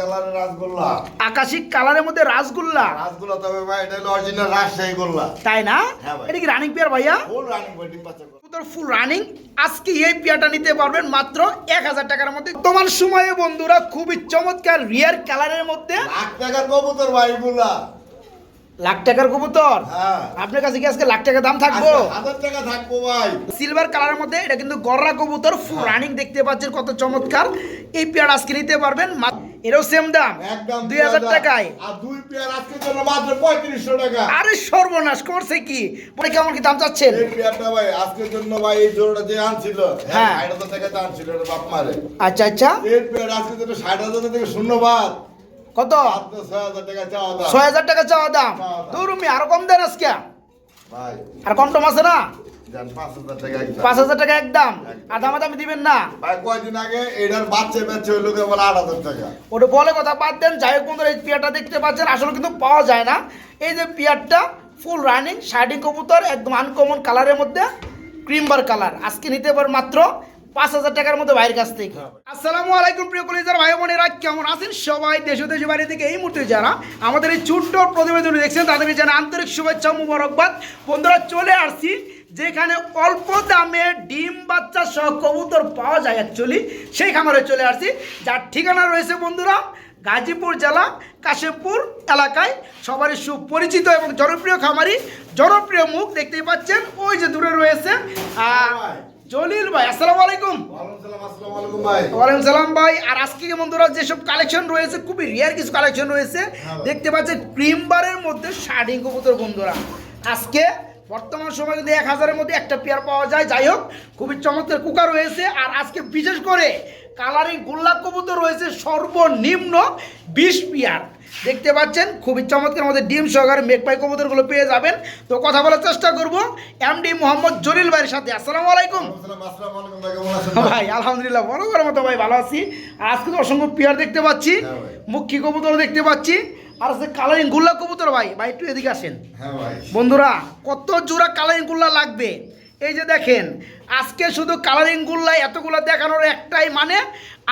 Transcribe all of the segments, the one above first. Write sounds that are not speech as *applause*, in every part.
কালারের রাসগোল্লা। আকাশি কালারের মধ্যে রাসগোল্লা? রাসগোল্লা তবে ভাই এটা হলো অরিজিনাল রাজশাহী গোল্লা। তাই না? হ্যাঁ এটা কি রানিং পেয়ার ভাইয়া? ফুল রানিং বাচ্চা। ফুল রানিং আজকে এই পেয়ারটা নিতে পারবেন মাত্র এক হাজার টাকার মধ্যে। বর্তমান সময়ে বন্ধুরা খুবই চমৎকার রিয়ার কালারের মধ্যে। লাখ টাকার কবুতর ভাই গুলা লাখ টাকার কবুতর? হ্যাঁ। আপনার কাছে কি আজকে লাখ টাকা দাম থাকব? টাকা থাকব ভাই। সিলভার কালারের মধ্যে এটা কিন্তু গররা কবুতর ফুল রানিং দেখতে পাচ্ছেন কত চমৎকার। এই পেয়ার আজকে নিতে পারবেন মা- এরও সেম দাম। একদম দুই হাজার টাকায়। আর দুই পেয়ার জন্য মাত্র পঁয়ত্রিশশো টাকা। আরে সর্বনাশ করছে কি? পরে কেমন কি দাম চাচ্ছেন? এই পেয়ারটা ভাই আজকের জন্য ভাই এই জোড়াটা যে আনছিল হ্যাঁ। হ্যাঁ। ষাট হাজার টাকা আনছিল এটা বাপ মারে। আচ্ছা আচ্ছা। এই পেয়ার আজকের জন্য ষাট হাজার থেকে শূন্যবাদ কত? ছয় হাজার টাকা চাওয়া দাম। ছয় হাজার টাকা চাওয়া দাম। চাওয়া দাম। আরও কম দেন আজকে। ভাই। আর কম টম আছে না? পাঁচ হাজার টাকা একদম। পাঁচ হাজার টাকা একদম আর দামাদামি দিবেন না? ভাই কয়দিন আগে এটার বাচ্চা বাচ্চা হইল কেবল আট হাজার টাকা। ওটা বলে কথা বাদ দেন যাই হোক বন্ধুরা এই পেয়ারটা দেখতে পাচ্ছেন আসলে কিন্তু পাওয়া যায় না। এই যে পেয়ারটা ফুল রানিং কবুতর একদম আনকমন কালারের মধ্যে ক্রিমবার কালার আজকে নিতে মাত্র পাঁচ হাজার টাকার কাছ থেকে। আসসালামু আলাইকুম প্রিয় কলেজার ভাই বোনেরা কেমন আছেন সবাই? দেশ বাইরে থেকে এই মুহূর্তে যারা আমাদের এই ছোট্ট প্রতিবেদন দেখছেন তাদেরকে জানা আন্তরিক শুভেচ্ছা মুবারকবাদ। বন্ধুরা চলে আসছি যেখানে অল্প দামে ডিম বাচ্চা সহ কবুতর পাওয়া যায় অ্যাকচুয়ালি সেই খামারে চলে আসছি। যার ঠিকানা রয়েছে বন্ধুরা গাজীপুর জেলা কাশেমপুর এলাকায়। সবারই সুপরিচিত এবং জনপ্রিয় খামারি জনপ্রিয় মুখ দেখতেই পাচ্ছেন ওই যে দূরে রয়েছে জলিল ভাই আসসালামু আলাইকুম। ওয়ালাইকুম সালাম ভাই। আর আজকে বন্ধুরা যেসব কালেকশন রয়েছে খুবই রিয়ার কিছু কালেকশন রয়েছে হ্যাঁ দেখতে পাচ্ছেন ক্রিম বারের মধ্যে শার্টিং কবুতর বন্ধুরা। আজকে বর্তমান সময় যদি এক হাজারের মধ্যে একটা পেয়ার পাওয়া যায় যাই হোক খুবই চমৎকার কুকার রয়েছে। আর আজকে বিশেষ করে কালারিং গোল্লা কবুতর রয়েছে সর্বনিম্ন বিশ পেয়ার। দেখতে পাচ্ছেন খুবই চমৎকার আমাদের ডিম সহকারে মেঘপাই কবুতরগুলো পেয়ে যাবেন। তো কথা বলার চেষ্টা করব এমডি মোহাম্মদ জলিল ভাইয়ের সাথে। আসসালামু আলাইকুম। ভাই আলহামদুলিল্লাহ বড় বড় মতো ভাই ভালো আছি। আজকে তো অসংখ্য পেয়ার দেখতে পাচ্ছি হ্যাঁ ভাই। মুখী কবুতর দেখতে পাচ্ছি। আর আজকে কালারিং গুল্লা কবুতর ভাই ভাই একটু এদিকে আসেন। হ্যাঁ ভাই। বন্ধুরা কত জোড়া কালারিং গুল্লা লাগবে? এই যে দেখেন আজকে শুধু কালারিং গুল্লা এতগুলো দেখানোর একটাই মানে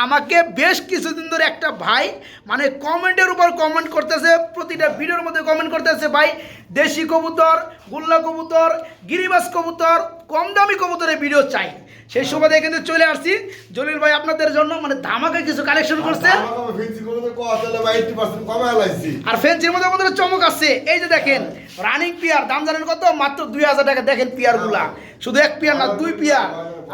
আমাকে বেশ কিছুদিন ধরে একটা ভাই মানে কমেন্টের উপর কমেন্ট করতেছে প্রতিটা ভিডিওর মধ্যে কমেন্ট করতেছে ভাই দেশি কবুতর গুল্লা কবুতর গিরিবাস কবুতর কম দামি কবুতরের ভিডিও চাই। সেই সুবাদে কিন্তু চলে আসছি। জলিল ভাই আপনাদের জন্য মানে ধামাকে কিছু কালেকশন করছে। আমার ফেন্সি কবুতর কো আসলে ভাই 80% কমে আলাইছি আর ফেন্সির মধ্যে আমাদের চমক আছে। এই যে দেখেন রানিং পিয়ার দাম জানেন কত? মাত্র দুই হাজার টাকা। দেখেন পিয়ারগুলা। শুধু এক পিয়ার না দুই পিয়ার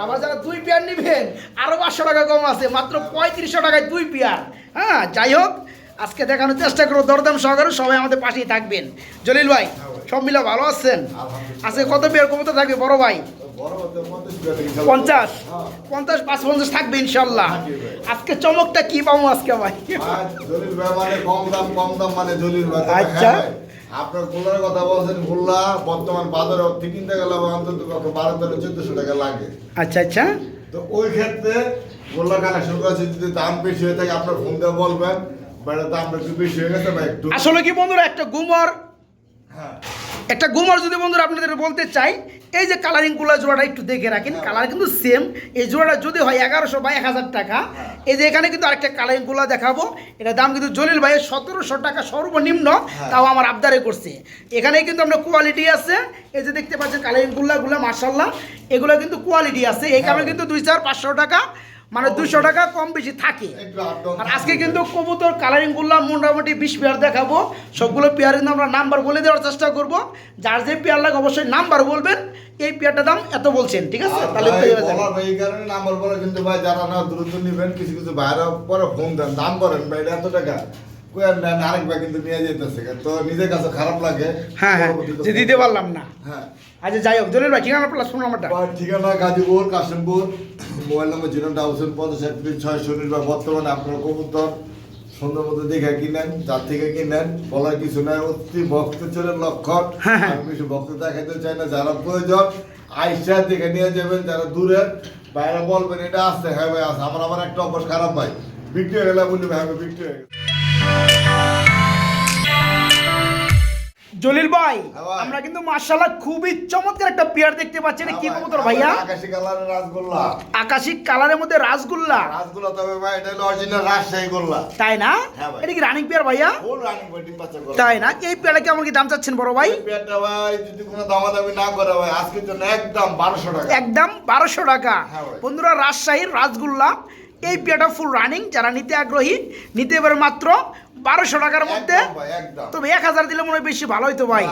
আবার যারা দুই পিয়ার নিবেন আরও পাঁচশো টাকা কম আছে। মাত্র পঁয়ত্রিশশো টাকায় দুই পিয়ার হ্যাঁ যাই হোক আজকে দেখানোর চেষ্টা করব। দরদাম সহকারে সবাই আমাদের পাশেই থাকবেন। জলিল ভাই সব মিলে ভালো আছেন? আজকে কত পিয়ার কবুতর থাকবে বড় ভাই? বড় বড় 50 টাকা ইনশাআল্লাহ। পঞ্চাশ। হ্যাঁ। পঞ্চাশ পাঁচ পঞ্চাশ থাকবে ইনশাল্লাহ। আজকে চমকটা কি পাবো আজকে ভাই? মানে কম দাম কম দাম মানে ভাই। আচ্ছা। হ্যাঁ আপনার গোল্লার কথা বলছেন গোল্লা বর্তমান বাজারে অতি কিনতে গেলে অন্তত পক্ষে বারো থেকে চোদ্দশো টাকা লাগে। আচ্ছা আচ্ছা। তো ওই ক্ষেত্রে গোল্লা কালেকশন করেছে যদি দাম বেশি হয়ে থাকে আপনার ফোন দিয়ে বলবেন। বেড়া দামটা একটু বেশি হয়ে গেছে একটু আসলে কি বন্ধুরা একটা গুমর হ্যাঁ। একটা গুমর যদি বন্ধুরা আপনাদের বলতে চাই এই যে কালারিংগুলা জোড়াটা একটু দেখে রাখেন। কালার কিন্তু সেম এই জোড়াটা যদি হয় এগারোশো বা এক হাজার টাকা। এই যে এখানে কিন্তু আরেকটা কালারিংগুলা দেখাবো। এটা দাম কিন্তু জলিল ভাইয়ের সতেরোশো টাকা সর্বনিম্ন। তাও আমার আবদারে করছে। এখানে কিন্তু আমরা কোয়ালিটি আছে। এই যে দেখতে পাচ্ছেন কালারিংগুলা মার্শাল্লাহ এগুলো কিন্তু কোয়ালিটি আছে। এই কারণে কিন্তু দুই চার পাঁচশো টাকা। মানে দুশো টাকা কম বেশি থাকে। আর আজকে কিন্তু কবুতর কালারিং করলাম মোটামুটি বিশ পেয়ার দেখাবো। সবগুলো পেয়ারের কিন্তু আমরা নাম্বার বলে দেওয়ার চেষ্টা করব। যার যে পেয়ার লাগে অবশ্যই নাম্বার বলবেন। এই পেয়ারটার দাম এত বলছেন ঠিক আছে? তাহলে এই কারণে নাম্বার বলে কিন্তু ভাই যারা না দ্রুত নিবেন কিছু কিছু বাইরে পরে ফোন দেন। দাম করেন ভাই এত টাকা? আরেক ভাই কিন্তু নিয়ে যেতেছে তো নিজের কাছে খারাপ লাগে। হ্যাঁ হ্যাঁ দিতে পারলাম না। হ্যাঁ। আচ্ছা যাই হোক জলিল ভাই ঠিকানা প্লাস ফোন নাম্বারটা? ঠিকানা Gazipur Kashimpur mobile number zero ডাউসেন পঞ্চাশ একত্রিশ ছয় শূন্য বা বর্তমানে আপনার কবুতর সুন্দর মতো দেখে কিনেন যার থেকে কিনেন বলার কিছু নাই অতি ভক্ত ছিলেন লক্ষণ। হ্যাঁ, হ্যাঁ। আমি কিছু ভক্ত দেখাতে চাই না যারা প্রয়োজন আইসা দেখে নিয়ে যাবেন যারা দূরে। বাইরে বলবেন এটা আসছে হ্যাঁ ভাই আসছে আমার আমার একটা অভ্যাস খারাপ ভাই। বিক্রি হয়ে গেলে বললি ভাই আমি বিক্রি হয়ে গেছে জলিল ভাই হ্যাঁ আমরা কিন্তু মার্শাল্লাহ খুবই চমৎকার একটা পেয়ার দেখতে পাচ্ছি এটা কি কবুতর ভাইয়া? আকাশি কালারের রাসগোল্লা। আকাশি কালারের মধ্যে রাসগোল্লা? রাসগোল্লা তবে ভাই এটা হলো অরিজিনাল রাজশাহী গোল্লা। তাই না? হ্যাঁ এটা কি রানিং পেয়ার ভাইয়া? ফুল রানিং ভাই ডিম বাচ্চা গোল্লা। তাই না? এই পেয়ারটা কেমন কি দাম চাচ্ছেন বড় ভাই? পেয়ারটা ভাই যদি কোনো দামাদামি না করে ভাই আজকের জন্য একদম বারোশো টাকা। একদম বারোশো টাকা। হ্যাঁ বন্ধুরা রাজশাহীর রাসগোল্লা এই পিয়াটা ফুল রানিং যারা নিতে আগ্রহী নিতে পারে মাত্র বারোশো টাকার মধ্যে। তবে এক হাজার দিলে মনে হয় বেশি ভালো হইতো ভাই।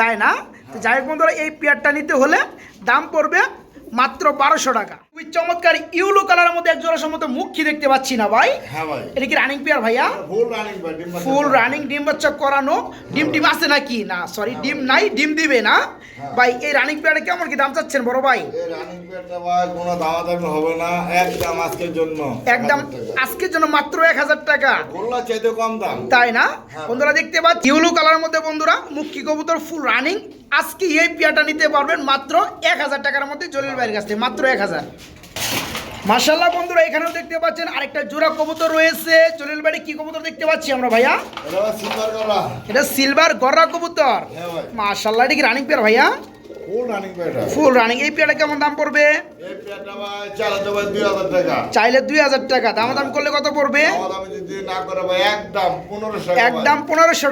তাই না? যাই হোক বন্ধুরা এই পেয়ারটা নিতে হলে দাম পড়বে মাত্র বারোশো টাকা। খুবই চমৎকার ইউলো কালারের মধ্যে এক জোড়া সম্মত মুখী দেখতে পাচ্ছি না ভাই। হ্যাঁ ভাই। এটা কি রানিং পেয়ার ভাইয়া? ফুল রানিং ভাই ডিম বাচ্চা ফুল রানিং ডিম বাচ্চা করানো। ডিম ডিম আছে নাকি? না সরি ডিম নাই ডিম দিবে না। হ্যাঁ। ভাই। এই রানিং পেয়ারে কেমন কি দাম চাচ্ছেন বড় ভাই? এই রানিং পেয়ারটা ভাই কোনো দামাদামি হবে না একদম আজকের জন্য। একদম আজকের জন্য মাত্র এক হাজার টাকা। গোল্লা চাইতে কম দাম। তাই না? হ্যাঁ। বন্ধুরা দেখতে পাচ্ছি ইউলো কালারের মধ্যে বন্ধুরা কবুতর ফুল রানিং আজকে এই পিয়াটা নিতে পারবেন মাত্র এক হাজার টাকার মধ্যে জলিল ভাইয়ের কাছ থেকে মাত্র এক হাজার। মার্শাল্লাহ বন্ধুরা এখানেও দেখতে পাচ্ছেন আরেকটা জোড়া কবুতর রয়েছে। চলিল বাড়ি কি কবুতর দেখতে পাচ্ছি আমরা ভাইয়া? এটা সিলভার গররা কবুতর। মাসাল্লাহ এটা কি রানিং পেয়ার ভাইয়া? ফুল রানিং পেয়ারটা ফুল রানিং এই পেয়ারটা কেমন দাম পড়বে? এই পেয়ারটা ভাই চালাতে ভাই দুই হাজার টাকা। চাইলে দুই হাজার টাকা। দাম দাম করলে কত পড়বে? দামাদামি যদি না করে ভাই একদম পনেরোশো একদম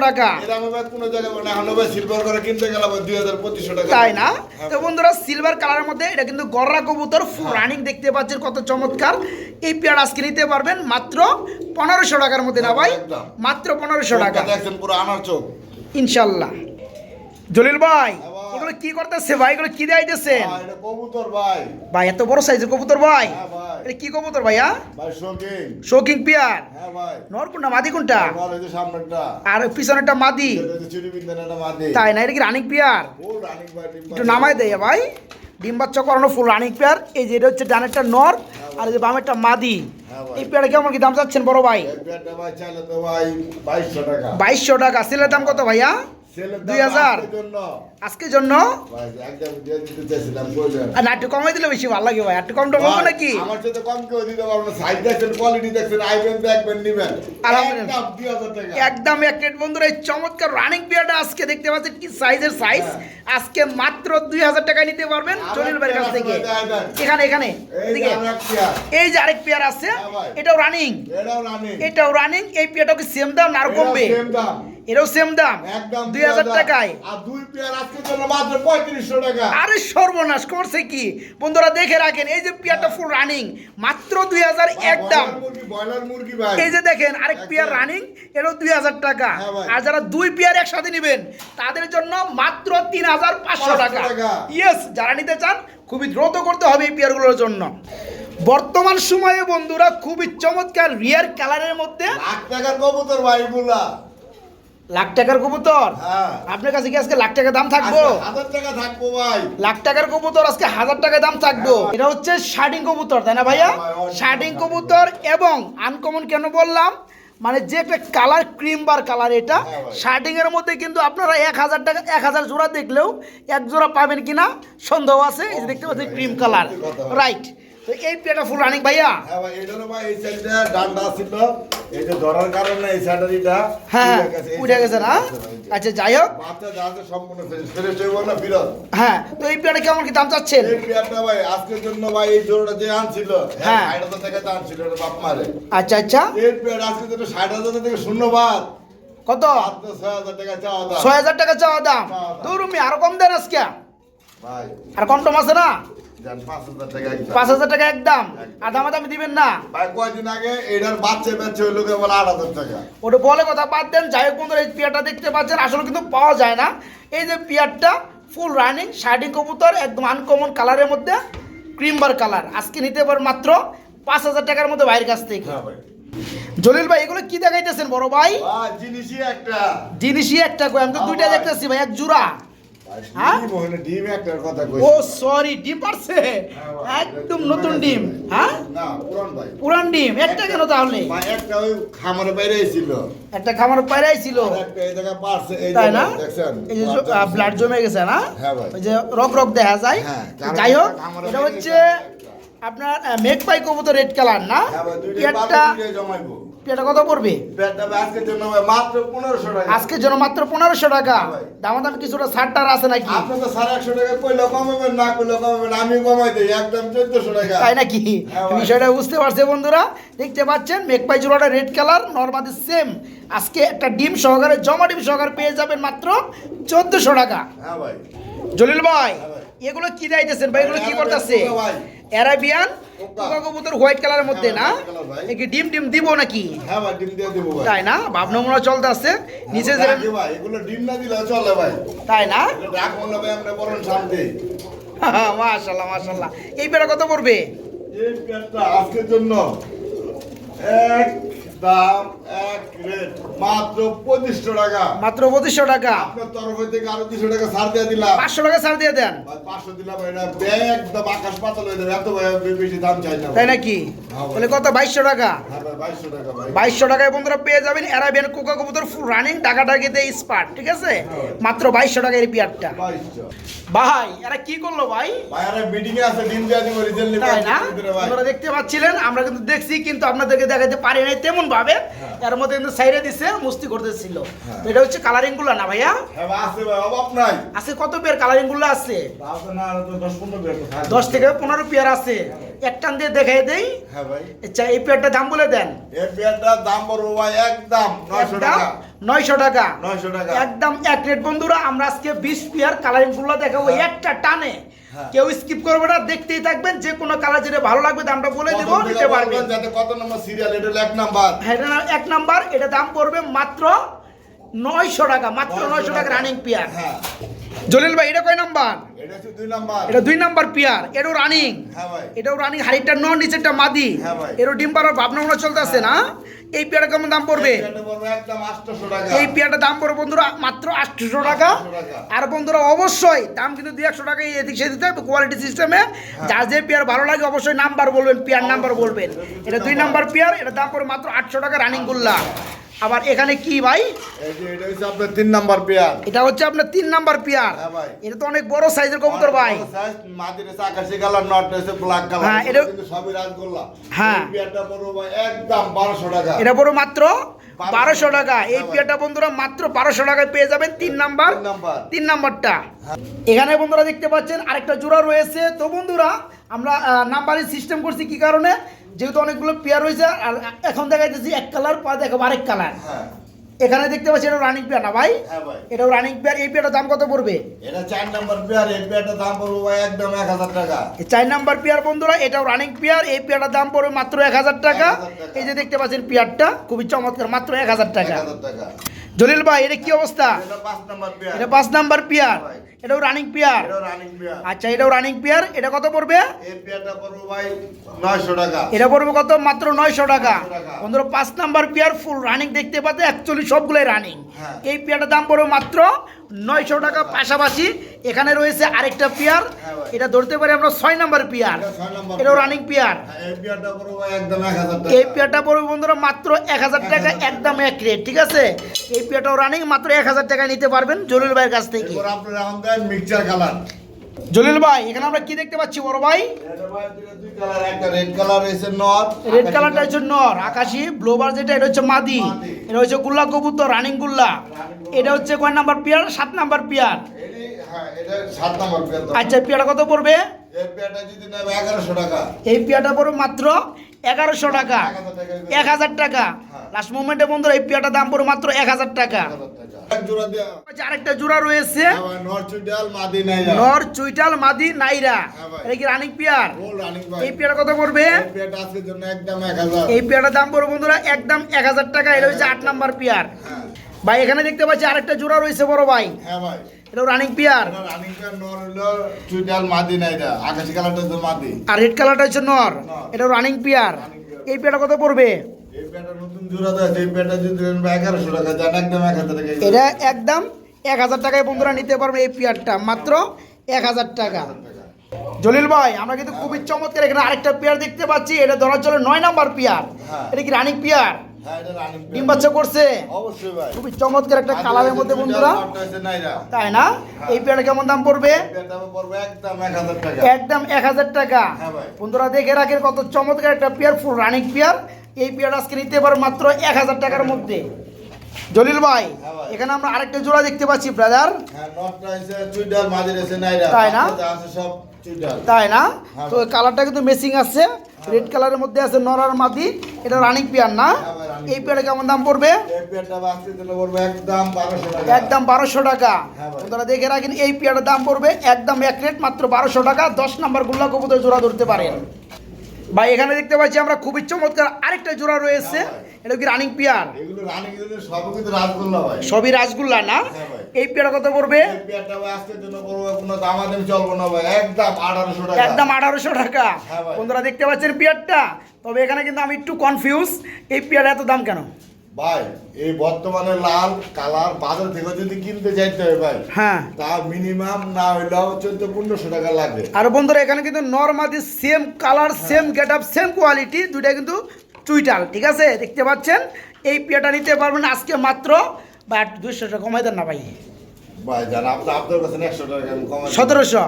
টাকা। এরকম ভাই কোনো জায়গায় মানে এখন ভাই সিলভার করে কিনতে গেলে ভাই দুই হাজার পঁচিশশো টাকা। তাই না? হ্যাঁ তো বন্ধুরা সিলভার কালারের মধ্যে এটা কিন্তু গররা কবুতর ফুল রানিং দেখতে পাচ্ছেন কত চমৎকার। এই পেয়ার আজকে নিতে পারবেন মাত্র পনেরোশো টাকার মধ্যে না ভাই? মাত্র পনেরোশো টাকা। দেখছেন পুরো আনার চোখ। ইনশাল্লাহ। জলিল হ্যাঁ ভাই। এগুলো কি করতেছে ভাই? এগুলো কি এটা কবুতর ভাই। ভাই এত বড় সাইজের কবুতর ভাই? হ্যাঁ এটা কি কবুতর ভাইয়া? ভাই শোকিং শোকিং পেয়ার? হ্যাঁ ভাই। নর কোনটা মাদি কোনটা? আমার এই যে সামনেরটা। আর পিছনেরটা মাদি? চুরি মাদি। তাই না? এটা কি রানিং পেয়ার? রানিং ভাই একটু নামাই দেয় ভাই। ডিম বাচ্চা করানো ফুল রানিং পেয়ার। এই যে এটা হচ্ছে ডানেরটা নর আর এই যে বামেরটা মাদি। হ্যাঁ এই পেয়ারে কেমন কি দাম চাচ্ছেন বড় পেয়ারটা ভাই বাইশশো টাকা। বাইশশো টাকা। সেলের দাম কত ভাইয়া? দুই হাজার। আজকের জন্য? না একটু কমাই দিলে বেশি ভালো লাগে ভাই। একটু কম টম হবে নাকি? আমার সাথে কম কেউ দিতে পারব সাইজ দেখছেন কোয়ালিটি দেখছেন আইবেন দেখবেন নিবেন। একদম এক রেট। বন্ধুরা এই চমৎকার রানিং পেয়ারটা আজকে দেখতে পাচ্ছেন কি সাইজের সাইজ আজকে মাত্র দুই হাজার টাকায় নিতে পারবেন জলিল ভাইয়ের কাছ থেকে। এখানে এখানে যে এই যে আরেক পেয়ার আছে হ্যাঁ এটাও রানিং এটাও রানিং এই পেয়ারটাও কি সেম দাম না আরও কমবে? এটাও সেম দাম। দুই হাজার টাকায়। আর দুই পেয়ার আরে সর্বনাশ করছে কি? বন্ধুরা দেখে রাখেন এই যে পেয়ারটা ফুল রানিং মাত্র দুই হাজার এক দাম। এই যে দেখেন আরেক। পেয়ার রানিং এটাও দুই হাজার টাকা। হ্যাঁ আর যারা দুই পেয়ার একসাথে নেবেন তাদের জন্য মাত্র তিন হাজার পাঁচশো টাকা। ইয়েস যারা নিতে চান খুবই দ্রুত করতে হবে এই পেয়ারগুলোর জন্য। বর্তমান সময়ে বন্ধুরা খুবই চমৎকার রিয়ার কালারের মধ্যে কবুতর লাখ টাকার কবুতর? হ্যাঁ। আপনার কাছে কি আজকে লাখ টাকা দাম থাকব? হাজার টাকা থাকব ভাই। লাখ টাকার কবুতর আজকে হাজার টাকা দাম থাকব। এটা হচ্ছে শার্টিং কবুতর তাই না ভাইয়া? হ্যাঁ শার্টিং কবুতর এবং আনকমন কেন বললাম? মানে যে একটা কালার ক্রিম বার কালার এটা হ্যাঁ শার্টিং এর মধ্যে কিন্তু আপনারা এক হাজার টাকা এক হাজার জোড়া দেখলেও এক জোড়া পাবেন কিনা সন্দেহ আছে। দেখতে পাচ্ছি ক্রিম কালার। রাইট তো এই ফুল ভাইয়া? হ্যাঁ ভাই ভাই এই সাইডটা ডান্ডা ছিল। এই যে ধরার কারণে এই সাইডের এটা হ্যাঁ উঠে গেছে, উঠে গেছে না? সাইডটা। আচ্ছা যাই হোক। বাচ্চা যাতে সম্পূর্ণ ফ্রেশ হ্যাঁ তো এই পেটা কেমন কি দাম চাচ্ছেন? এই পেয়ারটা ভাই আজকের জন্য ভাই এই জোড়াটা যে আনছিল হ্যাঁ। হ্যাঁ। ষাট হাজার টাকা দাম ছিল এটা বাপ মারে। আচ্ছা আচ্ছা। এই পেয়ার আজকের জন্য ষাট হাজার থেকে শূন্যবাদ কত? মাত্র ছয় হাজার টাকা চাওয়া দাম। ছয় হাজার টাকা চাওয়া দাম। তোর তুমি আরও কম দেন আজকে। ভাই। আর কম টম আছে না? পাঁচ হাজার টাকা একদম। পাঁচ হাজার টাকা একদম? আর দামা দামি দিবেন না? ভাই কয়দিন আগে এটার বাচ্চা বাচ্চা হইল কেবল আট হাজার টাকা। ওটা বলে কথা বাদ দেন যাই হোক বন্ধুরা এই পেয়ারটা দেখতে পাচ্ছেন আসলে কিন্তু পাওয়া যায় না। এই যে পেয়ারটা ফুল রানিং কবুতর একদম আনকমন কালারের মধ্যে ক্রিম বার কালার আজকে নিতে পারেন মাত্র পাঁচ হাজার টাকার মধ্যে বাইরের কাছ থেকে। হ্যাঁ জলিল ভাই এগুলো কি দেখাইতেছেন বড় ভাই? জিনিসই একটা। জিনিসই একটা কই আমি তো দুইটা। দেখতেছি ভাই এক জোড়া। হ্যাঁ? ডিম হইল, ডিম একটার কথা কইছি। ও সরি ডিম পারছে? একদম নতুন ডিম। পুরান ডিম একটা কেন তাহলে? একটা ওই খামারে বাইরে ছিল একটা খামার পায়রাই ছিল আর একটা এই জায়গায় পারছে এই তাই না? এই যে ব্লাড জমে গেছে না? হ্যাঁ ওই যে রক রক দেখা যায়। হ্যাঁ, যাই হোক এটা হচ্ছে আপনার মেঘ পাই কবুতর রেড কালার না? হ্যাঁ পেয়ারটা কত পড়বে? আজকের জন্য মাত্র 1500 টাকা। আজকের জন্য মাত্র পনেরোশো টাকা। হ্যাঁ দামা দাম কিছুটা ছাড় টার আছে নাকি? আপনি সাড়ে একশো টাকা কইলেও কমাবেন, না কইলেও কমাবেন, আমি একদম 1400 টাকা। তাই নাকি? হ্যাঁ বিষয়টা বুঝতে পারছে বন্ধুরা? দেখতে পাচ্ছেন মেঘপাই জোড়াটা রেড কালার নর্মাদি সেম আজকে একটা ডিম সহকারে জমা ডিম সহকারে পেয়ে যাবেন মাত্র চোদ্দশো টাকা। হ্যাঁ জলিল হ্যাঁ ভাই। এগুলো কি দিতেছেন ভাই এগুলো কি করতেছে। অ্যারাবিয়ান। কোকা কবুতর হোয়াইট কালারের মধ্যে না হ্যাঁ। এ কি ডিম ডিম দিব নাকি হ্যাঁ ভাই, ডিম দিয়ে দিবো ভাই। তাই না ভাবনা মনে চলতে আছে নিচে হ্যাঁ, যে ভাই, এগুলো ডিম না দিলেও চলে ভাই। তাই না ডাক মনে ভাই, আমরা শান্তি। *laughs* মাশাল্লাহ মাশাল্লাহ এই পেয়ারা কত পড়বে এই পেয়ারটা আজকের জন্য এক দাম এক রেট মাত্র পঁচিশশো টাকা। মাত্র পঁচিশশো টাকা। আপনার তরফ থেকে আরও দুশো টাকা ছাড় দিয়ে দিলাম। পাঁচশো টাকা ছাড় দিয়ে দেন। পাঁচশো দিলাম এটা ব্যাগ আকাশ পাতাল হয়ে যাবে এত বেশি দাম চাই না তাই নাকি? হ্যাঁ তাহলে কত? বাইশশো টাকা। হ্যাঁ বাইশশো টাকা ভাই। বাইশশো টাকায় বন্ধুরা পেয়ে যাবেন অ্যারাবিয়ান কোকা কবুতর ফুল রানিং টাকা টাকিতে স্পার্ট ঠিক আছে? মাত্র বাইশশো টাকা এই পেয়ারটা ভাই এরা কি করল ভাই? ভাই আরে মিটিং এ আছে ডিম দিয়ে দিব রিজেল নিবে না? আপনারা দেখতে পাচ্ছিলেন আমরা কিন্তু দেখছি কিন্তু আপনাদেরকে দেখাতে পারি নাই তেমন ভাবে এর মধ্যে কিন্তু সাইডে দিছে মুস্তি করতেছিল। হ্যাঁ। তো এটা হচ্ছে কালারিংগুলো না ভাইয়া? হ্যাঁ আছে কত পেয়ার কালারিংগুলো আছে? দশ থেকে পনেরো পেয়ার আছে। এক টান দিয়ে দেখাই দেই। হ্যাঁ ভাই। আচ্ছা এই পেয়ারটা দাম বলে দেন। এই পেয়ারটার দাম পড়ব ভাই একদম নয়শো একদম টাকা। নয়শো টাকা। নয়শো টাকা। একদম এক রেট বন্ধুরা আমরা আজকে বিশ পেয়ার কালারিংগুলো দেখাবো একটা টানে। হ্যাঁ। কেউ স্কিপ করবে না দেখতেই থাকবেন যে কোনো কালার যেটা ভালো লাগবে দামটা বলে দেবো নিতে পারবেন। যাতে কত নম্বর সিরিয়াল এটা এক নাম্বার। হ্যাঁ, এটা এক নাম্বার এটা দাম পড়বে মাত্র নয়শো টাকা মাত্র 900 নয়শো টাকা। রানিং পিয়ার হ্যাঁ। জলিল ভাই এটা কয় নাম্বার? এটা দুই নাম্বার। এটা দুই নাম্বার পেয়ার এটাও রানিং হ্যাঁ ভাই। এটাও রানিং হাড়িটা নন নিচেরটা মাদি। হ্যাঁ ভাই। এরও ডিম পাড়ার ভাবনা মনে চলতে আছে না? এই পেয়ারা কেমন দাম পড়বে? এই পেয়ারটা পড়বে একদম 800 টাকা। এই পেয়ারটা দাম পড়বে বন্ধুরা মাত্র আটশো টাকা। 800 টাকা। আর বন্ধুরা অবশ্যই দাম কিন্তু দুই একশো টাকা এদিক সেদিক থাকবে কোয়ালিটি সিস্টেমে যা যে পেয়ার ভালো লাগে অবশ্যই নাম্বার বলবেন পেয়ার নাম্বার বলবেন। এটা দুই নাম্বার পেয়ার এটা দাম পড়বে মাত্র আটশো টাকা রানিং গুল্লা। আবার এখানে কি ভাই? এটা হচ্ছে আপনার তিন নাম্বার পেয়ার। এটা হচ্ছে আপনার তিন নাম্বার পেয়ার। হ্যাঁ এটা তো অনেক বড় সাইজের কবুতর ভাই। মাটির আকাশি কালার নট হচ্ছে ব্ল্যাক কালার। হ্যাঁ, এটা- কিন্তু সবই রাজগোল্লা। হ্যাঁ। পেয়ারটা ভাই একদম 1200 টাকা। এটা বড় মাত্র বারোশো টাকা। এই পেয়ারটা বন্ধুরা মাত্র বারোশো টাকায় পেয়ে যাবেন তিন নাম্বার। তিন নাম্বারটা। এখানে বন্ধুরা দেখতে পাচ্ছেন আরেকটা জোড়া রয়েছে। তো বন্ধুরা আমরা নাম্বারিং সিস্টেম করছি কি কারণে? যেহেতু অনেকগুলো পেয়ার রয়েছে আর এখন দেখাইতেছি এক কালার পা দেখাবো আরেক কালার হ্যাঁ। এখানে দেখতে পাচ্ছি এটা রানিং পেয়ার না ভাই? হ্যাঁ এটাও রানিং পেয়ার এই পেয়ারটার দাম কত পড়বে? এটা চার নাম্বার পেয়ার এই পেয়ারটার দাম পড়বে ভাই একদম 1000 টাকা। এই চার নাম্বার পেয়ার বন্ধুরা এটাও রানিং পেয়ার এই পেয়ারটার দাম পড়বে মাত্র এক হাজার টাকা। 1000 টাকা। এই যে দেখতে পাচ্ছেন পেয়ারটা খুবই চমৎকার মাত্র এক হাজার টাকা। 1000 টাকা। জলিল ভাই এটা কি অবস্থা? এটা পাঁচ নাম্বার পেয়ার এটা পাঁচ নাম্বার পেয়ার ভাই। এটাও রানিং পেয়ার এটা রানিং পেয়ার আচ্ছা এটাও রানিং পেয়ার এটা কত পড়বে? এই পেয়ারটা পড়বে ভাই 900 টাকা। এটা পড়বে কত? মাত্র নয়শো টাকা। 900 টাকা। বন্ধুরা পাঁচ নাম্বার পেয়ার ফুল রানিং দেখতে পাচ্ছে অ্যাকচুয়ালি সবগুলোই রানিং হ্যাঁ। এই পেয়ারটার দাম পড়বে মাত্র নয়শো টাকা পাশাপাশি এখানে রয়েছে আরেকটা পেয়ার হ্যাঁ এটা ধরতে পারি আমরা ছয় নাম্বার পেয়ার এটাও রানিং পেয়ার এই পেয়ারটা পড়বে ভাই একদম 1000 টাকা। এই পেয়ারটা পড়বে বন্ধুরা মাত্র এক হাজার টাকা একদম এক রেট ঠিক আছে? এই পেয়ারটাও রানিং মাত্র এক হাজার টাকা নিতে পারবেন জলিল ভাইয়ের কাছ থেকে। আপনারা দেন মিক্সচার কালার জলিল ভাই এখানে আমরা কি দেখতে পাচ্ছি বড় ভাই? এটা ভাই দুটো দুই কালার একটা রেড কালারটা হচ্ছে নর আকাশি ব্লোবার যেটা এটা হচ্ছে মাদি। এটা হচ্ছে গুল্লা কবুতর রানিং গুল্লা। এটা হচ্ছে কয় নাম্বার পিয়ার? সাত নাম্বার পিয়ার। হ্যাঁ এটা সাত নাম্বার পেয়ার তো আচ্ছা পিয়ারটা কত পড়বে? এই পেয়ারটা যদি নেবে 1100 টাকা। এই পিয়ারটা পড়বে মাত্র এগারোশো টাকা। এক হাজার টাকা। লাস্ট মোমেন্টে বন্ধুরা এই পিয়ারটার দাম পড়বে মাত্র এক হাজার টাকা। 1000 টাকা জোড়া আরেকটা জোড়া রয়েছে। নর চুইটাল মাদি নাইরা। হ্যাঁ এটা কি রানিং পিয়ার ফুল রানিং ভাই। এই পিয়ারটা কত পড়বে? এই পেয়ারটা আজকের জন্য একদম 1000 এই পিয়ারটার দাম পড়বে বন্ধুরা একদম এক হাজার টাকা। এটা হচ্ছে আট নাম্বার পিয়ার হ্যাঁ। ভাই এখানে দেখতে পাচ্ছি আরেকটা জোড়া রয়েছে বড় ভাই। হ্যাঁ ভাই। এটা রানিং পিয়ার রানিং পেয়ার নর হলো চুডিয়াল মাদি নাই এটা আকাশি কালারটা তো মাদি। আর রেড কালারটা হচ্ছে নর। এটা রানিং পিয়ার পেয়ার। এই পেয়ারটা কত পড়বে? এই পেয়ারটা নতুন জোড়া দেয় এই পেয়ারটা যদি নেবে 1100 টাকা জান একদম 1000 টাকা এটা একদম এক হাজার টাকায় বন্ধুরা নিতে পারবে এই পেয়ারটা মাত্র এক হাজার টাকা। জলিল ভাই আমরা কিন্তু খুবই চমৎকার এখানে আরেকটা পেয়ার দেখতে পাচ্ছি এটা ধরার জন্য নয় নাম্বার পেয়ার। হ্যাঁ। এটা কি রানিক পেয়ার? ডিম বাচ্চা করছে? অবশ্যই ভাই। খুবই চমৎকার একটা কালারের মধ্যে বন্ধুরা। তাই না? এই পেয়ারটা কেমন দাম পড়বে? একদম 1000 টাকা। একদম এক হাজার টাকা। হ্যাঁ বন্ধুরা দেখে রাখেন কত চমৎকার একটা পেয়ার ফুল রানিং পেয়ার। এই পেয়ার আজকে নিতে পারো মাত্র এক হাজার টাকার মধ্যে। জলিল ভাই হ্যাঁ এখানে আমরা আরেকটা জোড়া দেখতে পাচ্ছি ব্রাদার হ্যাঁ তাই না? তাই না? হ্যাঁ তো কালারটা কিন্তু মেসিং আছে। রেড কালারের মধ্যে আছে নরার মাদি এটা রানিং পেয়ার না? হ্যাঁ এই পেয়ারে কেমন দাম পড়বে? একদম একদম বারোশো টাকা। তোমরা দেখে রাখেন এই পেয়ারের দাম পড়বে একদম এক রেট মাত্র বারোশো টাকা। দশ নম্বর গুল্লা কবুতর জোড়া ধরতে পারেন। ভাই এখানে দেখতে পাচ্ছি আমরা খুবই চমৎকার আরেকটা জোড়া রয়েছে। হ্যাঁ এটা কি রানিং পিয়ার? সবই রাজগুল্লা না? হ্যাঁ এই পেয়ারা কত পড়বে? এই পেয়ারটা ভাই আজকের জন্য পড়বে কোনো দামাদামি চলবে না ভাই। একদম 1800 টাকা। একদম আঠারোশো টাকা। হ্যাঁ বন্ধুরা দেখতে পাচ্ছেন পিয়ারটা? তবে এখানে কিন্তু আমি একটু কনফিউজ এই পিয়ার এত দাম কেন? ভাই এই বর্তমানে লাল কালার বাজার থেকে যদি কিনতে চাইতে হয় ভাই হ্যাঁ। তা মিনিমাম না হইলেও চোদ্দ পনেরোশো টাকা লাগে। আর বন্ধুরা এখানে কিন্তু নর্মাদি same colour same get up same quality দুইটা কিন্তু চুইটাল ঠিক আছে? দেখতে পাচ্ছেন? এই পেয়ারটা নিতে পারবেন আজকে মাত্র বা দুইশো টাকা কমাই দেন না ভাই। সতেরোশো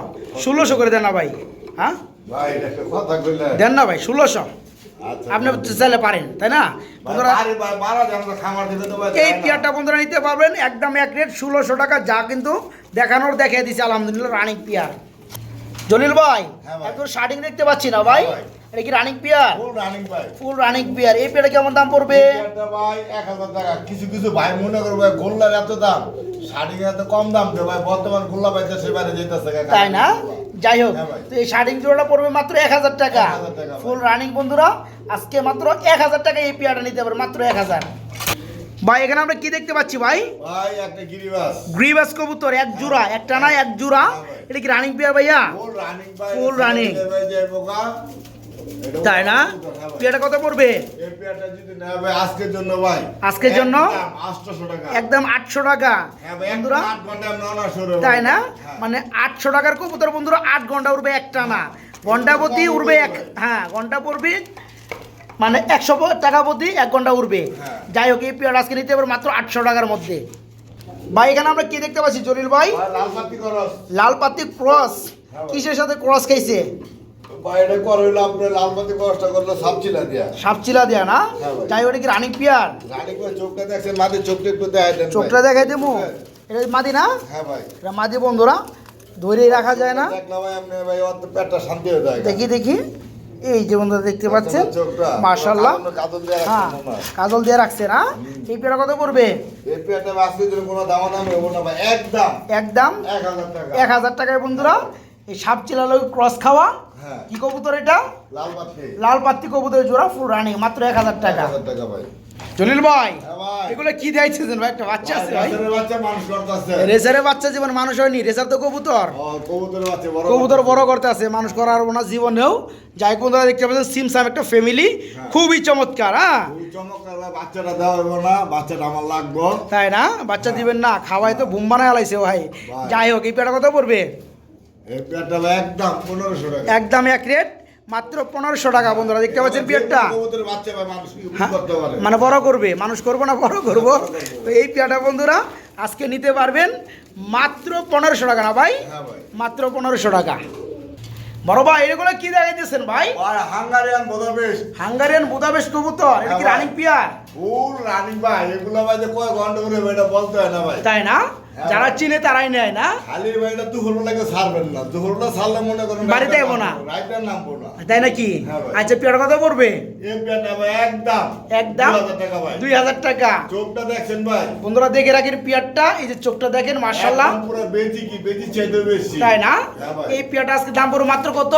ষোলোশো করে দেন না ভাই হ্যাঁ? দেন না ভাই ষোলোশো। আপনি চাইলে পারেন তাই না? বন্ধুরা ভাই এই পেয়ারটা বন্ধুরা নিতে পারবেন একদম এক রেট ষোলোশো টাকা যা কিন্তু দেখানোর দেখে দিচ্ছে আলহামদুলিল্লাহ রানিক পেয়ার। জলিল ভাই হ্যাঁ শাড়ি একদম শার্টিং দেখতে পাচ্ছি না হ্যাঁ ভাই। এটা কি রানিং ফুল রানিং ভাই ফুল রানিং এই পেয়ারে কেমন দাম পড়বে? পেয়ারটা ভাই এক হাজার টাকা। কিছু কিছু ভাই মনে করবে গোল্লার এত দাম। শাড়ি এত কম দাম তো ভাই বর্তমান গোল্লা পাইতে সে বাইরে যেতেছে কাকা। তাই না? যাই হোক হ্যাঁ তো এই শার্টিং জোড়াটা পড়বে মাত্র এক হাজার টাকা। 1000 টাকা ফুল রানিং বন্ধুরা আজকে মাত্র এক হাজার টাকা এই পেয়ারটা নিতে পারবে মাত্র এক হাজার। ভাই এখানে আমরা কি দেখতে পাচ্ছি ভাই? ভাই একটা গিরিবাস। গ্রিবাস কবুতর এক জোড়া একটা না এক জোড়া। হ্যাঁ এটা কি রানিং পেয়ার ভাইয়া? ফুল রানিং ভাই Full তাই না? কত পড়বে? আজকের জন্য ভাই। আজকের জন্য? একদম 800 টাকা। একদম আটশো টাকা। হ্যাঁ বন্ধুরা তাই না? হ্যাঁ। মানে আটশো টাকার কবুতর বন্ধুরা আট ঘণ্টা উঠবে একটা না ঘণ্টা প্রতি উঠবে এক হ্যাঁ ঘণ্টা পড়বে মানে একশো টাকা প্রতি এক ঘণ্টা উঠবে হ্যাঁ। যাই হোক এই পেয়ার আজকে নিতে পারবে মাত্র আটশো টাকার মধ্যে। ভাই এখানে আমরা কি দেখতে পাচ্ছি? জলিল ভাই? লাল পাতি করস কিসের সাথে ক্রস খাইছে? এটা করে দিয়া। সাপচিলা দেয়া না? হ্যাঁ যাই ওটা কি রানিং পেয়ার? রানী করে চোখটা দেখছেন মাঝে চোখটা একটু দেখাই দেন চোখটা দেখাই দেবো? হ্যাঁ। এটা মাদি না? হ্যাঁ ভাই। এটা মাদি বন্ধুরা ধরে রাখা যায় না। ভাই আপনি ভাই অত পেটটা শান্তি হয়ে যায় দেখি দেখি। এই যে বন্ধুরা দেখতে পাচ্ছেন? দিয়ে হ্যাঁ কাজল দিয়ে রাখছে না? এই পেয়ারা কত পড়বে? এই পেটটা আজকে দিলে কোনো দামাদামি হব না ভাই একদম। একদম। এক হাজার টাকা। এক হাজার টাকায় বন্ধুরা এই সাপ চিলালো ক্রস খাওয়া কি কবুতর এটা? লাল পাত্তি কবুতরের জোড়া ফুল রানিং মাত্র এক হাজার এক টাকা টাকা ভাই। জলিল ভাই হ্যাঁ এগুলো কি ভাই? একটা বাচ্চা আছে ভাই। বাচ্চা মানুষ করতেছে। রেসারের বাচ্চা জীবন মানুষ হয়নি রেসার তো কবুতর। কবুতর বড় করতে আছে মানুষ করার না জীবনেও। যাই বন্ধুরা দেখতে পাচ্ছেন সিমসাম একটা ফ্যামিলি খুবই চমৎকার হ্যাঁ? চমৎকার বাচ্চাটা দেওয়া হইব না বাচ্চাটা আমার লাগবো। তাই না? বাচ্চা দিবেন না খাওয়াই তো বুম বানায় আলাইছে ভাই। যাই হোক এই পেটা কত পড়বে একদম পনেরোশো টাকা। একদম এক রেট মাত্র পনেরোশো টাকা বন্ধুরা দেখতে পাচ্ছেন পেয়ারটা হ্যাঁ, মানে বড় করবে মানুষ করব না বড় করব? তো এই পেয়ারটা বন্ধুরা আজকে নিতে পারবেন মাত্র পনেরোশো টাকা না ভাই? হ্যাঁ মাত্র পনেরোশো টাকা। বড় ভাই এগুলো কি দেখাইতেছেন ভাই? হাঙ্গারিয়ান বোদাপেস্ট। হাঙ্গারিয়ান বুদাবেশ কবুতর এটা কি রানিং পেয়ার ফুল রানিং ভাই এগুলো ভাই যে কয় ঘণ্টা করে এটা বলতে হয় না ভাই। তাই না? যারা চিনে তারাই নেয় না। খালি ভাই এটা দুপুর লাগে ছাড়বেন না। দুপুরটা ছাড়লে মনে করেন বাড়িতে যাব না। রাইটার নামবো না তাই নাকি? হ্যাঁ, আচ্ছা পেয়ার কত পড়বে এই পেটটা ভাই একদম। একদম? 2000 টাকা ভাই। দুই হাজার টাকা। চোখটা দেখছেন ভাই? বন্ধুরা দেখে রাখেন পেয়ারটা। এই যে চোখটা দেখেন একদম পুরো বেজি কি বেজি চাইতে বেশি। তাই না? হ্যাঁ এই পেয়ারটা আজকে দাম পড়বে মাত্র কত?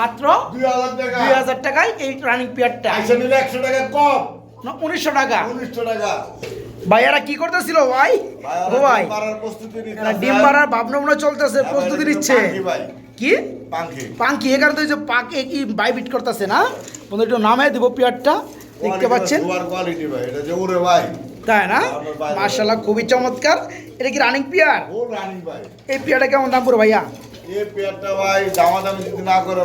মাত্র দুই হাজার টাকা। দুই হাজার টাকায় এই রানিং পেয়ারটা। আইসা নিলে একশো টাকা কম। না উনিশশো টাকা। উনিশশো টাকা। ভাইয়ারা কি করতেছিল ভাই? ও ভাই। ডিম পাড়ার পাড়ার ভাবনা চলতেছে হ্যাঁ, প্রস্তুতি নিচ্ছে। ভাই। কি? পাঙ্কি এ কারণে যে পাকে কি বাইবিট করতেছে না? বন্ধু একটু নামে দিব পেয়ারটা। দেখতে পাচ্ছেন? তাই না? মার্শাল্লাহ খুবই চমৎকার। এটা কি রানিং পেয়ার? এই পেয়ারটা কেমন দাম ভাইয়া? করে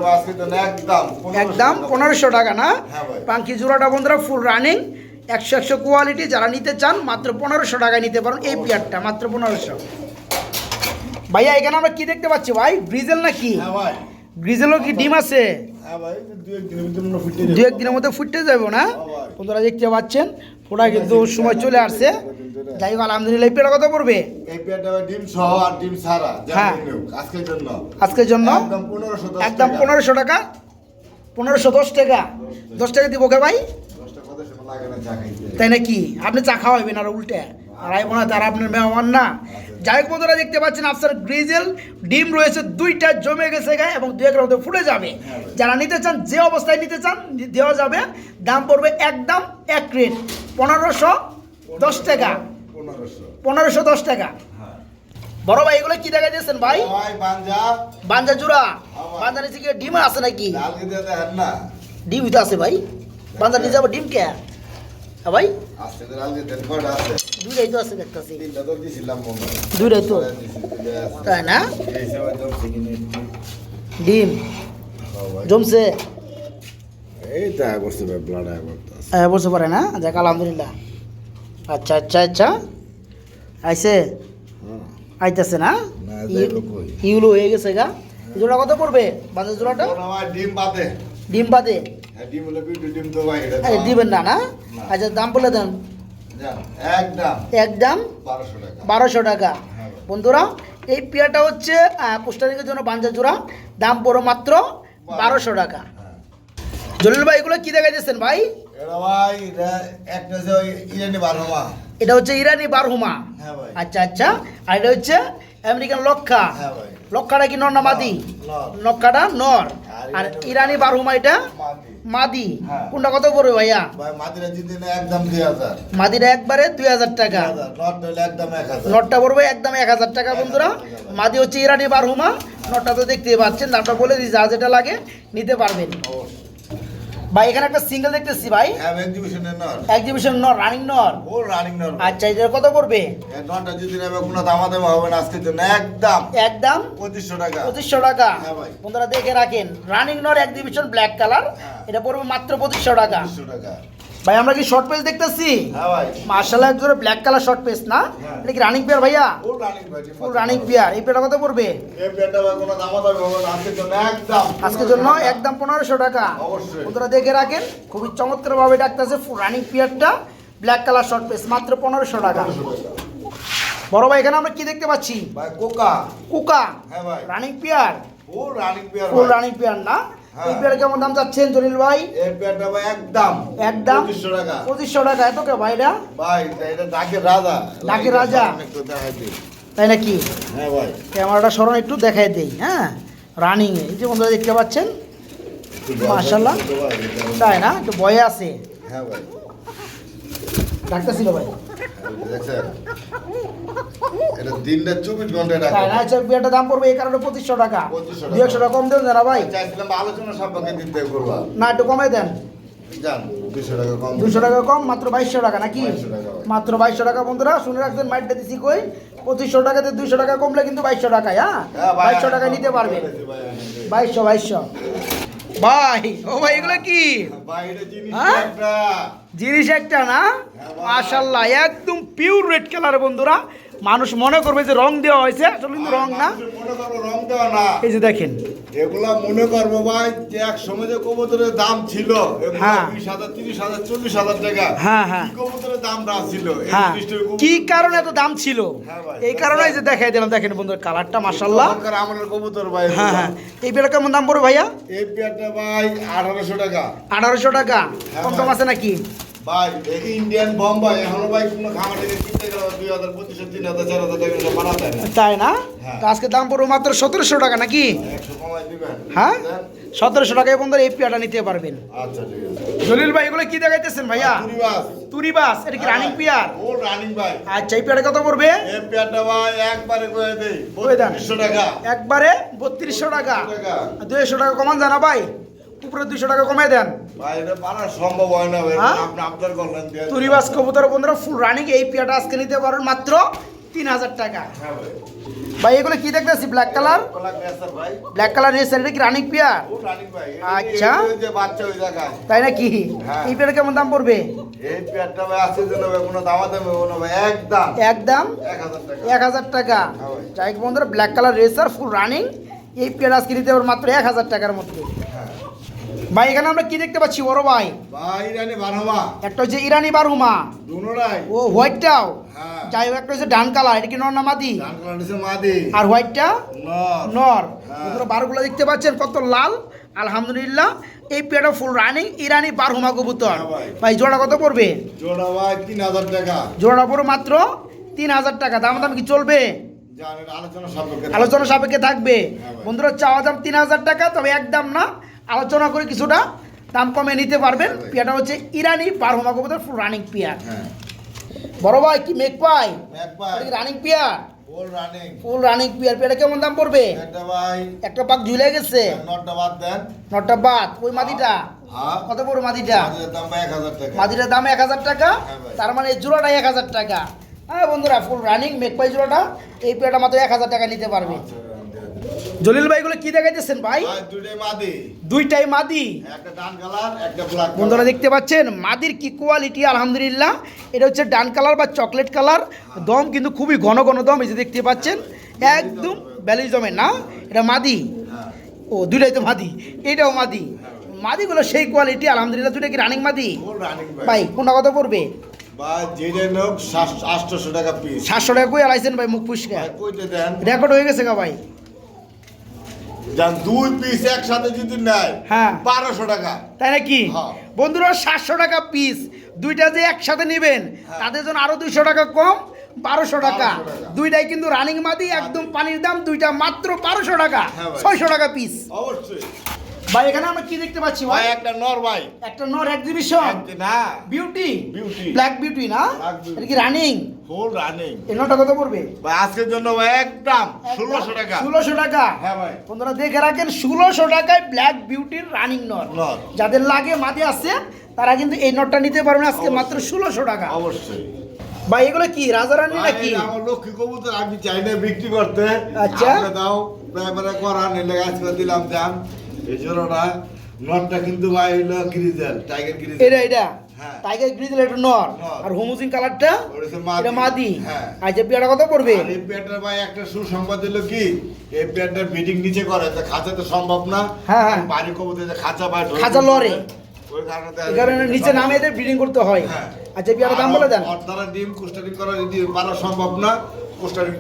একদম একদম পনেরোশো টাকা না? হ্যাঁ পাঙ্কি জোড়াটা বন্ধুরা ফুল রানিং একশো একশো কোয়ালিটি যারা নিতে চান মাত্র পনেরোশো টাকায় নিতে পারেন এই পেয়ারটা মাত্র পনেরোশো। ভাইয়া এখানে আমরা কি দেখতে পাচ্ছি ভাই? ব্রিজেল না কি? ভাই। ব্রিজেলও কি ডিম আছে? হ্যাঁ দু একদিনের মধ্যে ফুটতে যাব। না? বন্ধুরা দেখতে পাচ্ছেন ফোটা কিন্তু সময় চলে আসছে। যাই হোক আলহামদুলিল্লাহ এই পেয়ারটা কত পড়বে? হ্যাঁ। আজকের জন্য। একদম। পনেরোশো টাকা। পনেরোশো দশ টাকা? দশ টাকা দিব কে ভাই? তাই নাকি? আপনি চা খাওয়াবেন আর উল্টে। আর আই মনে হয় তারা আপনার মেহমান না? যাই হোক বন্ধুরা দেখতে পাচ্ছেন আপনার গ্রিজেল ডিম রয়েছে দুইটা জমে গেছে গায়ে এবং দু একের মধ্যে ফুটে যাবে। যারা নিতে চান যে অবস্থায় নিতে চান দেওয়া যাবে। দাম পড়বে একদম এক রেট। পনেরোশো দশ টাকা। পনেরোশো। দশ টাকা। হ্যাঁ। বড় ভাই এগুলো কি দেখা দিয়েছেন ভাই? বাঞ্জা জোড়া। বাঞ্জা নিচে কি ডিম আছে নাকি? ডিম তো আছে ভাই। বাঞ্জা নিচে আবার ডিম কে? হ্যাঁ তো আছে। দেখতেছি। তো। মনে হয়। আছে। তাই না। ডিম। জমছে। হ্যাঁ, বলতে পারে না? যাক আলহামদুলিল্লাহ। আচ্ছা আচ্ছা আচ্ছা। আইসে হ্যাঁ। আইতেছে না? ইউলো হয়ে গেছে গা। জোড়া কত পড়বে? বাজার জোড়াটা? ডিম বাদে। ডিম বাদে। হ্যাঁ, দিবেন না না। আচ্ছা দাম বলে দেন। একদম। একদম? বারোশো টাকা। হ্যাঁ। বন্ধুরা এই পেয়ারটা হচ্ছে জন্য বাঞ্জা জোড়া দাম পড়ো মাত্র বারোশো টাকা। হ্যাঁ। জলিল ভাই এগুলো কি দেখাইতেছেন ভাই? এটা হচ্ছে ইরানি বারহুমা। আচ্ছা আচ্ছা। আর এটা হচ্ছে আমেরিকান লক্ষা। লক্ষাটা কি নর না মাদি। লক্ষাটা নর। আর ইরানি বারহুমা। এটা? মাদি। হ্যাঁ। কোনটা কত পড়বে ভাইয়া? ভাই মাদিরা একবারে দুই হাজার টাকা। নটটা পড়বে একদম এক হাজার টাকা বন্ধুরা। মাদি হচ্ছে ইরানি বারহুমা। নটটা তো দেখতেই পাচ্ছেন দামটা বলে দিই যা যেটা লাগে নিতে পারবেন। ভাই এখানে একটা সিঙ্গেল দেখতেছি ভাই। হ্যাঁ এক্সিবিশনের নট এক্সিবিশন নর রানিং নর। ও রানিং নর আচ্ছা এটা কত পড়বে? নটটা যদি নেবে কোনো দামা হবে না আজকের জন্য একদম। একদম? পঁচিশশো টাকা। 2500 টাকা। হ্যাঁ ভাই। বন্ধুরা দেখে রাখেন। রানিং নর এক্সিবিশন ব্ল্যাক কালার। এটা পড়বে মাত্র পঁচিশশো টাকা। পঁচিশশো টাকা। ভাই আমরা কি শর্ট পেজ দেখতেছি? হ্যাঁ মার্শাল্লাহ একজোড়া ব্ল্যাক কালার শর্ট পেজ না? হ্যাঁ। এটা কি রানিং পেয়ার ভাইয়া? ফুল রানিং পেয়ার এই পেয়ারটা কত পড়বে? আজকের জন্য একদম পনেরোশো টাকা। বন্ধুরা দেখে রাখেন খুবই চমৎকার ভাবে ডাকতেছে ফুল রানিং পেয়ারটা ব্ল্যাক কালার শর্ট পেজ মাত্র পনেরোশো টাকা। বড় ভাই এখানে আমরা কি দেখতে পাচ্ছি? কোকা। কুকা। Running pair full running pair না। এই পেয়ার কেমন দাম চাচ্ছেন জলিল ভাই? এই পেয়ারটা ভাই একদম একদম? পঁচিশশো টাকা। পঁচিশশো টাকা। এত কে ভাইরা ভাই এটা ডাকের রাজা। ডাকের রাজা। একটু দেখাই দিই। তাই নাকি? হ্যাঁ ভাই। ক্যামেরাটা স্মরণ একটু দেখাই দেই হ্যাঁ? রানিং এই যে বন্ধুরা দেখতে পাচ্ছেন? মাশাআল্লাহ। তাই না? একটু বয়ে আছে। হ্যাঁ ভাই। ভাই। দেখছেন? এটা দিনটা চব্বিশ ঘন্টায় তাই না ডাকে আচ্ছা দাম পড়বে এই কারণে পঁচিশশো টাকা। 2500 দু একশো টাকা কম দেন না ভাই। চাইছিলাম আলোচনা সম্পর্কে দিতে করবা না একটু কমে দেন। দুশো টাকা কম। টাকা মাত্র বাইশশো টাকা নাকি? 2200 টাকা ভাই। মাত্র বাইশশো টাকা বন্ধুরা শুনে রাখবেন মাইটটা দিছি কই? পঁচিশশো টাকাতে দুইশো টাকা কমলে কিন্তু বাইশশো টাকায় হ্যাঁ? হ্যাঁ বাইশশো টাকায় নিতে ভাই, বাইশশো বাইশশো। ভাই ও ভাই এগুলো কি? হ্যাঁ? জিনিস একটা না। মাশাল্লাহ একদম পিওর রেড কালার বন্ধুরা। মানুষ মনে করবে যে রং দেওয়া হয়েছে। আসলে কিন্তু রং না। রং দেওয়া না। এই যে দেখেন। এগুলা মনে করব ভাই যে এক সময় যে কবুতরের দাম ছিল হ্যাঁ। বিশ হাজার তিরিশ হাজার চল্লিশ হাজার টাকা। হ্যাঁ, হ্যাঁ। কবুতরের দাম না ছিল? হ্যাঁ। কি কারণে এত দাম ছিল? হ্যাঁ এই কারণে এই যে দেখাই দিলাম। দেখেন বন্ধুরা কালারটা মাশাল্লাহ সরকার আমলের কবুতর ভাই হ্যাঁ হ্যাঁ। এই পেয়ারটা কেমন দাম পড়বে ভাইয়া? এই পেয়ারটা ভাই আঠারোশো টাকা। আঠারোশো টাকা। হ্যাঁ কম আছে নাকি? ভাই ইন্ডিয়ান বোম্বাই এখনও ভাই কোনো খামার কিনতে গেলে দুই হাজার পঁচিশশো তিন হাজার চার হাজার টাকা না। তাই না? হ্যাঁ। তো আজকে দাম পড়বে মাত্র সতেরোশো টাকা নাকি? দিবেন। হ্যাঁ? সতেরোশো টাকায় বন্ধুরা এই নিতে পারবেন। আচ্ছা ঠিক আছে। জলিল ভাই এগুলো কি দেখাইতেছেন ভাইয়া? তুরি বাস। এটা কি রানিং পেয়ার? ও রানিং ভাই। আচ্ছা এই পেয়ারটা কত পড়বে? এই পেয়ারটা ভাই একবারে দেই টাকা। একবারে বত্রিশশো টাকা। টাকা। দুইশো টাকা কমান জানা ভাই। উপরে দুইশো টাকা কমে দেন। এটা সম্ভব হয় না হ্যাঁ? তুরিবাস কবুতর বন্ধুরা ফুল রানিং এই পেয়ারটা আজকে নিতে পারেন মাত্র তিন হাজার টাকা। হ্যাঁ ভাই। এগুলো কি দেখতে দেখতেছি ব্ল্যাক কালার ব্ল্যাক কালার এই সাইডে কি রানিং পেয়ার? ও রানিং ভাই। আচ্ছা। এই যে বাচ্চা ওই জায়গায়। তাই নাকি? হ্যাঁ। এই পেয়ারটা কেমন দাম পড়বে? না একদম একদম এক হাজার টাকা। যাই বন্ধুরা black colour racer full running এই পেয়ার আজকে নিতে পারব মাত্র এক হাজার টাকার মধ্যে। ভাই এখানে আমরা কি দেখতে পাচ্ছি? বড় ভাই। ভাই রানি বারহমা। একটা হচ্ছে ইরানি বারহুমা। দুনোটাই ও হোয়াইটটাও হ্যাঁ। যাই হোক একটা হচ্ছে ডান কালার এটা কি নর না মাদি? ধান কালার হচ্ছে মাদি। আর হোয়াইটটা? নর। নর। হ্যাঁ। বারগুলো দেখতে পাচ্ছেন কত লাল। আলহামদুলিল্লাহ এই পেয়ারটা ফুল রানিং ইরানি বারহুমা কবুতর। হ্যাঁ ভাই। জোড়া কত পড়বে? জোড়া ভাই তিন হাজার টাকা। জোড়া পড়ো মাত্র তিন হাজার টাকা। দাম দাম কি চলবে? আলোচনা সাপেক্ষে আলোচনা সাপেক্ষে থাকবে। বন্ধুরা চাওয়া দাম তিন হাজার টাকা তবে একদম না। আলোচনা করে কিছুটা দাম কমে নিতে পারবেন। হ্যাঁ। পিয়াটা হচ্ছে ইরানি বারহুমা কবুতর ফুল রানিং পিয়ার। হ্যাঁ। বড় ভাই কি মেঘ পাই? Running pair? Full running full running pair. পিয়াটা কেমন দাম পড়বে? একটা ভাই। একটা পাক ঝুলে গেছে। দেন। নটা বাদ। ওই মাদিটা? হ্যাঁ। কত পড়বে মাদিটা? মাদিটার দাম এক হাজার টাকা। হ্যাঁ। তার মানে জোড়াটা এক হাজার টাকা। হ্যাঁ বন্ধুরা ফুল রানিং মেঘপাই জোড়াটা। এই পেয়ারটা মাত্র এক হাজার টাকা নিতে পারবে। জলিল ভাইগুলো কি দেখাইতেছেন ভাই? ভাই মাদি। দুইটাই মাদি। একটা ডান কালার একটা ব্ল্যাক বন্ধুরা দেখতে পাচ্ছেন মাদির কি কোয়ালিটি আলহামদুলিল্লাহ। এটা হচ্ছে ডান কালার বা চকলেট কালার। দম কিন্তু খুবই ঘন ঘন দম এই যে দেখতে পাচ্ছেন। একদম ব্যালেন্স দমে না? এটা মাদি। ও দুইটাই তো মাদি। এটাও মাদি। মাদিগুলো সেই কোয়ালিটি আলহামদুলিল্লাহ। দুইটা কি রানিং মাদি? ভাই। ভাই কোনটা কত পড়বে? ভাই সাতশো টাকা কই আলাইছেন ভাই মুখ পুষ্কা? ভাই রেকর্ড হয়ে গেছে গা ভাই। যান দুই পিস একসাথে যদি নেয় হ্যাঁ। বারোশো টাকা। তাই নাকি? হ্যাঁ। বন্ধুরা সাতশো টাকা পিস দুইটা যে একসাথে নেবেন হ্যাঁ। তাদের জন্য আরও দুইশো টাকা কম বারোশো টাকা। 1200 দুইটাই কিন্তু রানিং মাদি একদম পানির দাম দুইটা মাত্র বারোশো টাকা। হ্যাঁ ছয়শো টাকা পিস অবশ্যই। ভাই এখানে আমরা কি দেখতে পাচ্ছি ভাই? একটা নর ভাই। একটা নর এক্সিবিশন না। বিউটি বিউটি ব্ল্যাক বিউটি না? এটা কি রানিং ফুল রানিং এই নটা কত পড়বে? ভাই আজকের জন্য একদম ষোলোশো টাকা। ষোলোশো টাকা। হ্যাঁ ভাই। বন্ধুরা দেখে রাখেন ষোলোশো টাকায় ব্ল্যাক বিউটির রানিং নর। যাদের লাগে মাঝে আছে তারা কিন্তু এই নটটা নিতে পারবেন আজকে মাত্র ষোলোশো টাকা। অবশ্যই। ভাই এগুলো কি রাজারানি ভাই, নাকি? আমার লক্ষ্মী কবুতর আমি চাই না বিক্রি করতে। আচ্ছা। দাও প্রায় করা নিলে আজকে দিলাম দাম। এই জোড়াটা নটটা কিন্তু ভাই গ্রিজেল টাইগার গ্রিজেল এটা এটা হ্যাঁ। টাইগার গ্রিজেল এটা নর। আর হোমোজিন কালারটা। এটা মাদি হ্যাঁ। কত পড়বে এই ভাই একটা সুসংবাদ হলো কি এই বিডিং নিচে করে তো খাঁচা তো সম্ভব না হ্যাঁ, হ্যাঁ। বাড়ি কবুতর যে খাঁচা ঢোকে খাঁচা লড়ে। ওই কারণে এই কারণে নিচে নামে এদের ব্রিডিং করতে হয় হ্যাঁ। আচ্ছা বিয়াটা দাম বলে দেন আর দ্বারা ডিম কুস্টারিং করা যদি পারা সম্ভব না পোস্টারিং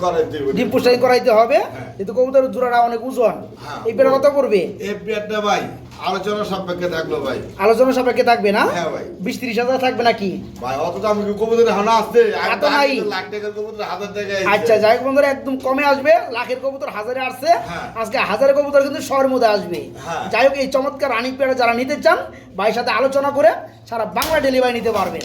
করাইতে হবে হ্যাঁ। কিন্তু কবুতর জোড়াটা অনেক ওজন হ্যাঁ। এই পেয়ারা কত পড়বে এই পেয়ারটা ভাই আলোচনা সাপেক্ষে থাকল ভাই আলোচনা সাপেক্ষে থাকবে না হ্যাঁ ভাই। বিশ ত্রিশ হাজার থাকবে নাকি ভাই অত দাম কবুতরের হানা আসছে এত নাই। লাখ টাকার কবুতর হাজার টাকায় আচ্ছা যাই বন্ধুরা একদম কমে আসবে লাখের কবুতর হাজারে আসছে হ্যাঁ। আজকে হাজারের কবুতর কিন্তু শহরের মধ্যে আসবে হ্যাঁ। যাই হোক এই চমৎকার রানিং পেয়ারা যারা নিতে চান ভাইয়ের সাথে আলোচনা করে সারা বাংলা ডেলিভারি নিতে অবশ্যই